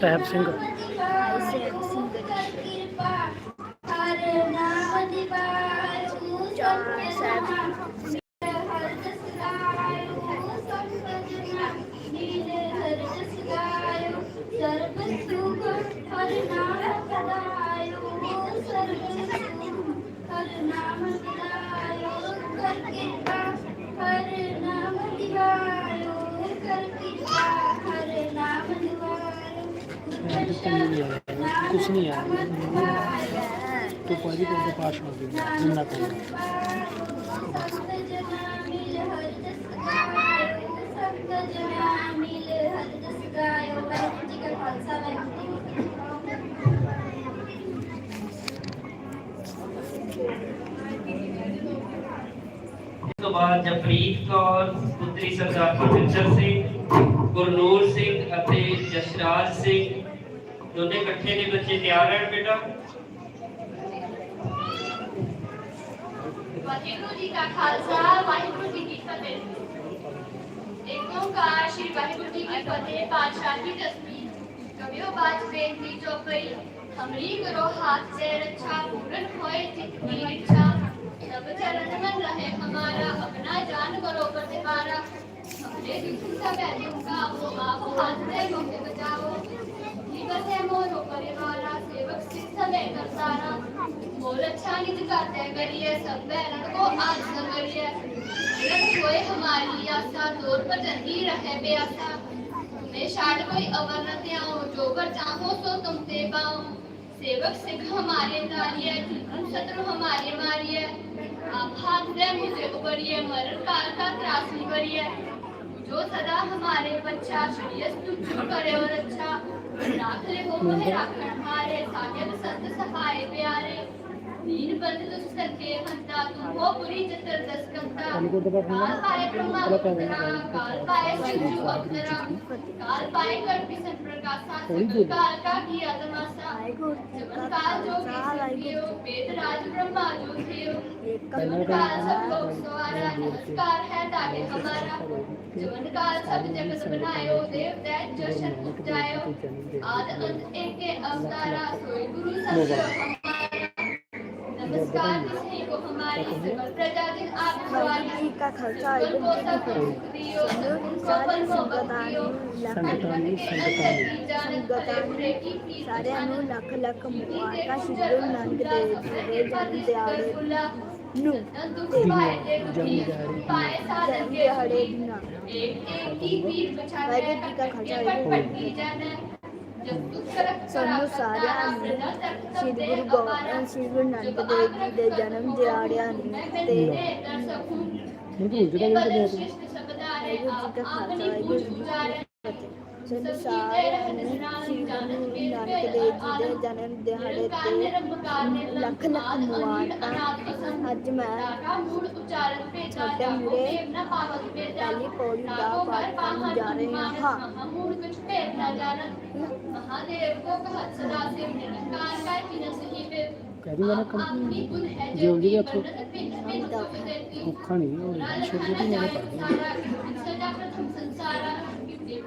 perhaps single. तो नहीं आ आया कुछ नहीं आ आया। तो पहली को तो पास हो गई ज़िंदा कर बाद जपरीत कौर, पुत्री सरदार भटिंदर सिंह गुरनूर सिंह जसराज सिंह दोनों इकट्ठे ने बच्चे तैयार हैं बेटा वाहिगुरु जी का खालसा वाहिगुरु जी की फतेह का श्री वाहिगुरु जी की फतेह पातशाह की तस्वीर कवियों बात बेनती चौपई हमरी करो हाथ से रक्षा पूरन होए जितनी इच्छा सब चरण मन रहे हमारा अपना जान करो प्रतिपारा हमने दुखी सब ऐसे का वो आप हाथ से मुझे बचाओ है मोरो परिवारा सेवक सिद्ध में करतारा मोर अच्छा निज करते करिए सब बैरन को आज रख कोई हमारी आशा, दूर पर जल्दी रहे बेआसा तुम्हें शाट कोई अवर न त्याओ जो कर चाहो सो तुम ते पाओ सेवक सिख हमारे तारिये दुश्मन शत्रु हमारे मारिए। आप हाथ दे मुझे उबरिए मरण काल का त्रासनी करिए। जो सदा हमारे श्रेयस करे राखल हो वह राखण हारे साजन संत सहाय प्यारे दीन बंद दुष्ट के हंता तुम हो पुरी चतर दस कंता काल पाए ब्रह्मा अवतरा काल पाए शिव अवतरा काल पाए कर किसन प्रकाशा सकल काल का किया तमाशा जमन काल जो किसन कियो वेद राज ब्रह्मा जो थियो काल सब लोग संस्कार है ताकि हमारा जीवन काल सब जगत बनायो देव दैत जशन उपजायो आद अंत एक अवतारा सोई। गुरु नमस्कार किसी को हमारी सकल प्रजा जिन आप भगवान का खर्चा को सब दियो उनको पर को बताइयो संगठन संगठन जानत सारे अनु लख लख मुबारक श्री गुरु नानक देव जी दे जान दयाल। नु ਸਾਨੂੰ ਸਾਰਿਆਂ ਨੂੰ ਸ੍ਰੀ ਗੁਰੂ ਗੋਬਿੰਦ ਸ੍ਰੀ ਗੁਰੂ ਨਾਨਕ ਦੇਵ ਜੀ ਦੇ ਜਨਮ ਦਿਹਾੜਿਆਂ ਨੂੰ। ਤੇ ਕੀ ਫਤਿਹ ਸਾਨੂੰ ਸਾਰਿਆਂ ਨੂੰ ਸ਼੍ਰੀ ਗੁਰੂ ਨਾਨਕ ਦੇਵ ਜੀ ਦੇ ਜਨਮ ਦਿਹਾੜੇ ਤੇ ਲੱਖ ਲੱਖ ਮੁਬਾਰਕਾਂ ਅੱਜ ਮੈਂ ਛੋਟੇ ਮੂਰੇ ਪਹਿਲੀ ਪੌੜੀ ਦਾ ਪਾਠ ਕਰਨ ਜਾ ਰਹੀ ਹਾਂ महादेव को कहत सदा से निरंकार का बिना सही पे ਕਹਿ ਰਹੀ ਮੈਂ अपनी बुध है जी, जो होगी कि आपको? वर्णन भिन्न भिन्न दुख देती ਔਖਾ ਨਹੀਂ ਹੋ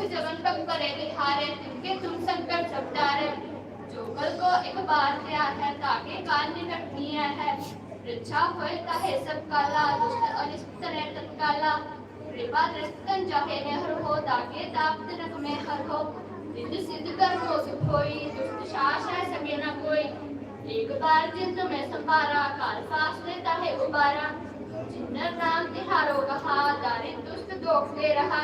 मूर्ख जगन तक परे दिहारे तिनके तुम संकट सब डारे जो कल को एक बार दिया है, ताके काल निकटनी है परीक्षा होए ताहे सब काला दुष्ट अनिष्ट रहे तत्काला कृपा दृष्टन चाहे नेहर हो, ताके ताप तिनक में हर हो। सिद्ध सिद्ध कर्मो सुख होई, दुष्ट शास है सके न कोई। एक बार जिन में संभारा, काल फास लेता है उबारा। जिन्नर नाम तिहारो कहा दारिद दुष्ट दोख दे रहा।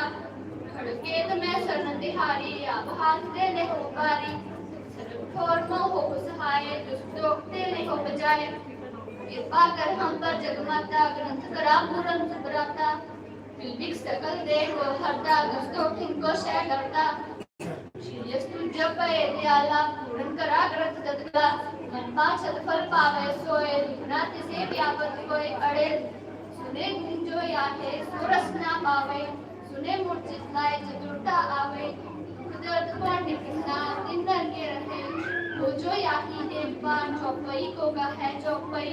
खड़के तो मैं शरण तिहारी अब हाथ दे ले हो पारी सर्व ठोर मोह हो सहाय दुष्ट दोख दे ले हो बजाय कृपा कर हम पर जगमाता ग्रंथ करा पुरंत बराता विविक सकल देव हरता दुष्टों को शय करता श्री यस्तु ਜਪੇ ਦਿਆਲਾ ਪੂਰਨ ਕਰਾ ਗ੍ਰੰਥ ਗਦਗਾ ਮਨ ਪਾਛਤ ਫਲ ਪਾਵੇ ਸੋਏ ਨਾ ਤਿਸੇ ਵਿਆਪਤ ਹੋਏ ਅੜੇ ਸੁਨੇ ਗੁੰਜੋ ਆਹੇ ਸੁਰਸ ਨਾ ਪਾਵੇ ਸੁਨੇ सुने मूर्छित लाए चतुरता आवे। कुदरत पांडे किसना तिंदर के रहे। हो जो याकी देवबान चौपई को का है चौपई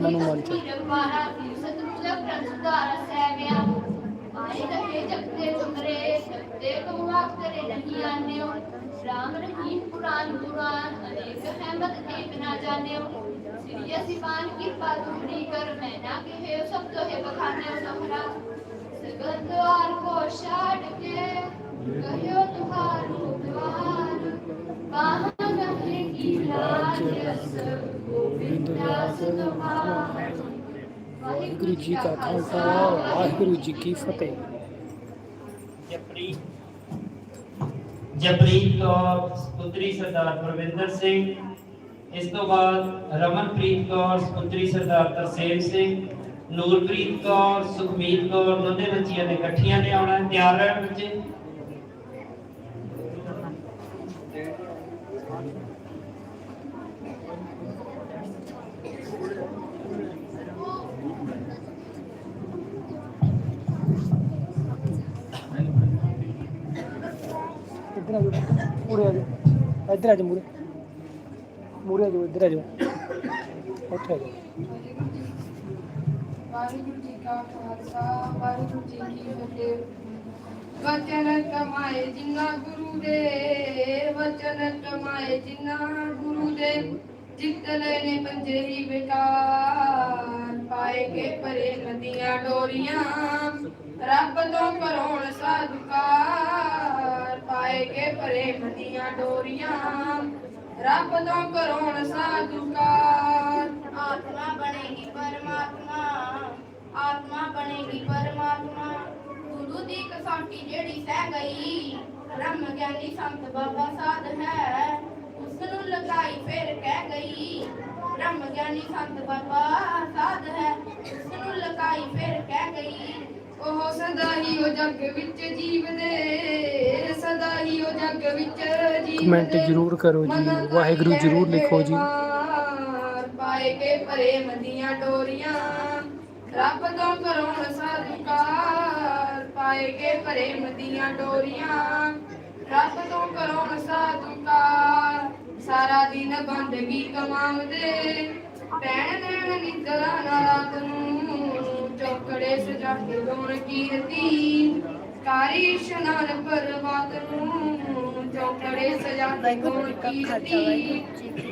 मनोमन राम रहीम पुराण पुराण अनेक अहमद एक ना जाने। සිරියසිපාන කිප්පා දුහරී කර මෑනා කහේ සබ්දෝ හේ බඛානේ සහරා सगद्वार को षाट के कहियो तुहार द्वार बाहन रहे की लाज गोविंद दास तुम्हार। वाहिगुरु जी का खालसा वाहिगुरु जी की फतेह। जपरी जपरी तो पुत्री सरदार परविंदर सिंह। ਇਸ ਤੋਂ ਬਾਅਦ ਰਮਨਪ੍ਰੀਤ ਕੌਰ ਪੁੱਤਰੀ ਸਰਦਾਰ ਤਰਸੇਮ ਸਿੰਘ ਨੂਰਪ੍ਰੀਤ ਕੌਰ ਸੁਖਮੀਤ ਕੌਰ ਦੋਨੇ ਬੱਚੀਆਂ ਨੇ ਇਕੱਠੀਆਂ ਨੇ ਆਉਣਾ ਹੈ। ਤਿਆਰ ਰਹਿਣ ਬੱਚੇ ਇੱਧਰ ਆ ਜਾਓ ਮੂਰੇ ਆ ਜਾਓ ਇੱਧਰ ਆ ਜਾਓ ਮੂਰੇ ਮੂਰੇ ਇੱਧਰ ਆ ਜਾਓ। ਉੱਥੇ ਆ ਜਾਓ। ਵਾਹਿਗੁਰੂ ਜੀ ਕਾ ਖਾਲਸਾ, ਵਾਹਿਗੁਰੂ ਜੀ ਕੀ ਫਤਿਹ। ਵਚਨ ਕਮਾਏ ਜਿਨਾ ਗੁਰੂ ਦੇ, ਵਚਨ ਕਮਾਏ ਜਿਨਾ ਗੁਰੂ ਦੇ। ਜਿੱਤ ਲੈਨੇ ਪੰਜੇ ਹੀ ਬੇਕਾਰ, ਪਾਏ ਕੇ ਪਰੇ ਨਦੀਆਂ ਡੋਰੀਆਂ। ਰੱਬ ਤੋਂ ਕਰੋਣ ਸਾਧੁਕਾਰ, ਪਾਏ ਕੇ ਪਰੇ ਨਦੀਆਂ ਡੋਰੀਆਂ। ਰੱਬ ਤੋਂ ਕਰੋਣ ਸਾਧੁਕਾਰ ਆਤਮਾ ਬਣੇਗੀ ਪਰਮਾਤਮਾ। ਆਤਮਾ ਬਣੇਗੀ ਪਰਮਾਤਮਾ। ਗੁਰੂ ਦੀ ਕਸੌਟੀ ਜਿਹੜੀ ਸਹਿ ਗਈ ਬ੍ਰਹਮ ਗਿਆਨੀ ਸੰਤ ਬਾਬਾ ਸਾਧ ਹੈ। ਉਸ ਨੂੰ ਲਗਾਈ ਫਿਰ ਕਹਿ ਗਈ ਬ੍ਰਹਮ ਗਿਆਨੀ ਸੰਤ ਬਾਬਾ ਸਾਧ ਹੈ। ਉਸ ਨੂੰ ਲਗਾਈ ਫਿਰ ਕਹਿ ਗਈ ਉਹ ਸਦਾ ਹੀ ਉਹ ਜੱਗ ਵਿੱਚ ਜੀਵਦੇ ਕਮੈਂਟ ਜ਼ਰੂਰ ਕਰੋ ਜੀ, ਵਾਹਿਗੁਰੂ ਜ਼ਰੂਰ ਲਿਖੋ ਜੀ। ਪਾਏ ਕੇ ਪਰੇ ਮੰਦੀਆਂ ਡੋਰੀਆਂ, ਰੱਬ ਤੋਂ ਕਰੋਣ ਸਾਧੁਕਾਰ ਪਾਏ ਕੇ ਪਰੇ ਮੰਦੀਆਂ ਡੋਰੀਆਂ, ਰੱਬ ਤੋਂ ਕਰੋਣ ਸਾਧੁਕਾਰ ਸਾਰਾ ਦਿਨ ਬੰਦਗੀ ਕਮਾਉਂਦੇ ਪੈਣ ਦੇਣ ਨਿਦਰਾ ਨਾ ਰਾਤ ਨੂੰ। ਚੌਕੜੇ ਸਜਾ ਕੇ ਗਾਉਣ ਕੀਰਤੀ ਕਾਰੀ ਇਸ਼ਨਾਨ ਪਰਵਾਤ ਨੂੰ ਚੌਕੜੇ ਸਜਾ ਕੇ ਗਾਉਣ ਕੀਰਤੀ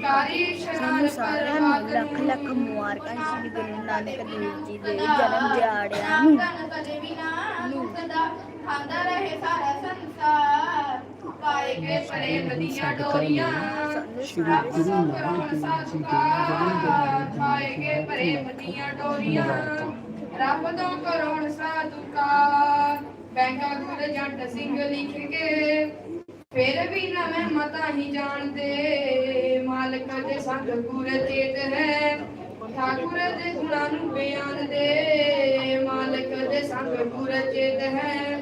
ਕਾਰੀ ਇਸ਼ਨਾਨ ਨੂੰ ਪਰਵਾਤ ਲੱਖ ਲੱਖ ਮੁਬਾਰਕਾਂ ਸ੍ਰੀ ਗੁਰੂ ਨਾਨਕ ਦੇਵ ਜੀ ਦੇ ਜਨਮ ਦਿਹਾੜਿਆਂ ਨੂੰ। ਤਨ ਕਦੇ ਵੀ ਨਾ ਮੁਕਦਾ ਖਾਂਦਾ ਰਹੇ ਸਾਰਾ ਸੰਸਾਰ। ਪਾਏ ਕੇ ਪਰੇ ਨਦੀਆਂ ਡੋਰੀਆਂ ਸ਼੍ਰੀ ਗੁਰੂ ਨਾਨਕ ਦੇਵ ਜੀ ਦੇ ਜਨਮ ਦਿਨ ਪਾਏ ਕੇ ਪਰੇ ਨਦੀਆਂ ਡੋਰੀਆਂ। ਰੱਬ ਤੋਂ ਕਰੋਣ ਸਾਧੁਕਾਰ। ਬੈਂਕਾ ਗੁਰ ਜੱਟ ਸਿੰਘ ਲਿਖ ਕੇ, ਫਿਰ ਵੀ ਨਾ ਮੈਂ ਮਤਾ ਹੀ ਜਾਣਦੇ। ਮਾਲਕ ਦੇ ਸੰਗ ਗੁਰ ਚੇਤ ਹੈ, ਠਾਕੁਰ ਦੇ ਗੁਣਾਂ ਨੂੰ ਬਿਆਨ ਦੇ। ਮਾਲਕ ਦੇ ਸੰਗ ਗੁਰ ਚੇਤ ਹੈ,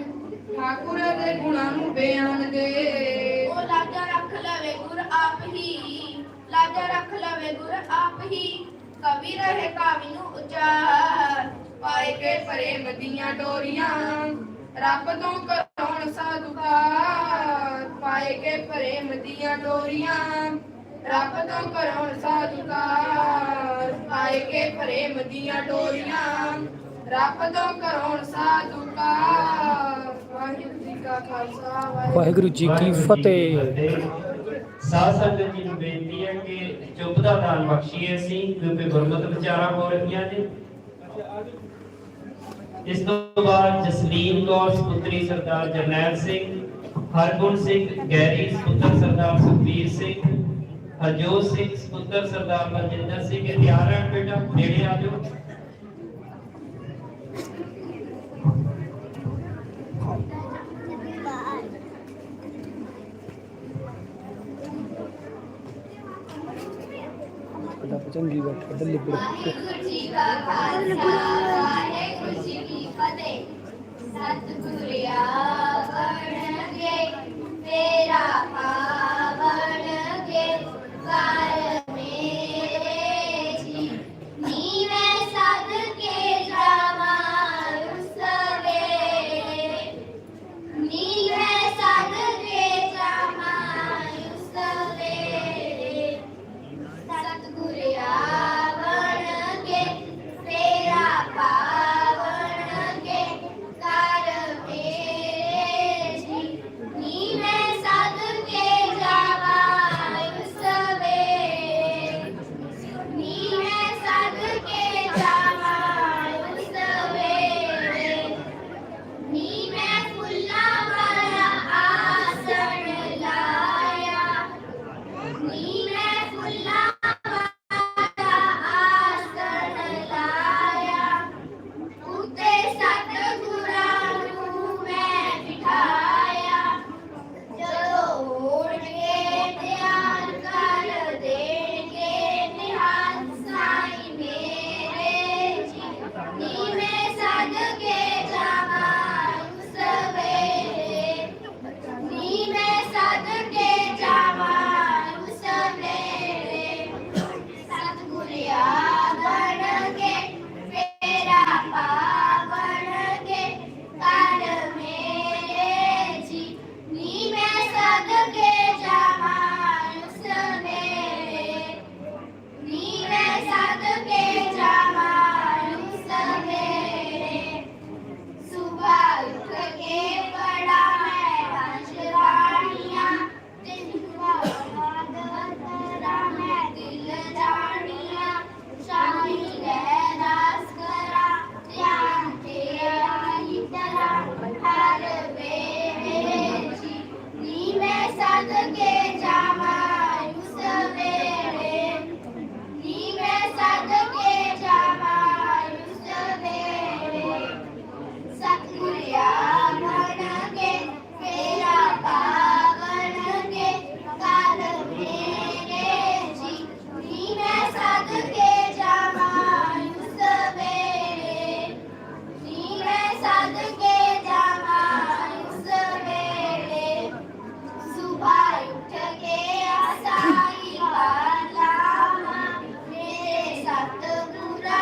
ਠਾਕੁਰ ਦੇ ਗੁਣਾਂ ਨੂੰ ਬਿਆਨ ਦੇ। ਉਹ ਲਾਜਾ ਰੱਖ ਲਵੇ ਗੁਰ ਆਪ ਹੀ, ਲਾਜਾ ਰੱਖ ਲਵੇ ਗੁਰ ਆਪ ਹੀ। ਕਵੀ ਰਹੇ ਕਾਵਿ ਨੂੰ ਉਚਾਰ, ਪਾਏ ਕੇ ਪਰੇ ਮਦੀਆਂ ਡੋਰੀਆਂ। ਰੱਬ ਤੋਂ ਕਰਾਉਣ ਸਾਧੁਕਾਰ ਪਾਏ ਕੇ ਪਰੇ ਮਦੀਆਂ ਡੋਰੀਆਂ। ਰੱਬ ਤੋਂ ਕਰਾਉਣ ਸਾਧੁਕਾਰ ਪਾਏ ਕੇ ਪਰੇ ਮਦੀਆਂ ਡੋਰੀਆਂ। ਰੱਬ ਤੋਂ ਕਰਾਉਣ ਸਾਧੁਕਾਰ ਵਾਹਿਗੁਰੂ ਜੀ ਕਾ ਖਾਲਸਾ ਵਾਹਿਗੁਰੂ ਜੀ ਕੀ ਫਤਿਹ। ਸਾਧ ਸੰਗਤ ਜੀ ਨੂੰ ਬੇਨਤੀ ਹੈ ਕਿ ਚੁੱਪ ਦਾ ਦਾਨ ਬਖਸ਼ੀਏ ਅਸੀਂ ਕਿਉਂਕਿ ਗੁਰਮਤਿ ਵਿਚਾਰਾਂ ਹੋ ਰਹੀਆਂ ਨੇ। ਇਸ ਤੋਂ ਬਾਅਦ ਜਸਲੀਨ ਕੌਰ, ਸੁਪੁੱਤਰੀ ਸਰਦਾਰ ਜਰਨੈਲ ਸਿੰਘ, ਹਰਗੁਣ ਸਿੰਘ ਗੈਰੀ ਸੁਪੁੱਤਰ ਸਰਦਾਰ ਸੁਖਬੀਰ ਸਿੰਘ, ਹਰਜੋਤ ਸਿੰਘ, ਸੁਪੁੱਤਰ ਸਰਦਾਰ ਮਨਜਿੰਦਰ ਸਿੰਘ, ਇਹ ਤਿਆਰ ਰਹਿਣ ਬੇਟਾ, ਨੇੜੇ ਆ ਜਾਓ। चंगी बैठ बल्ली बुढ़ा तेरा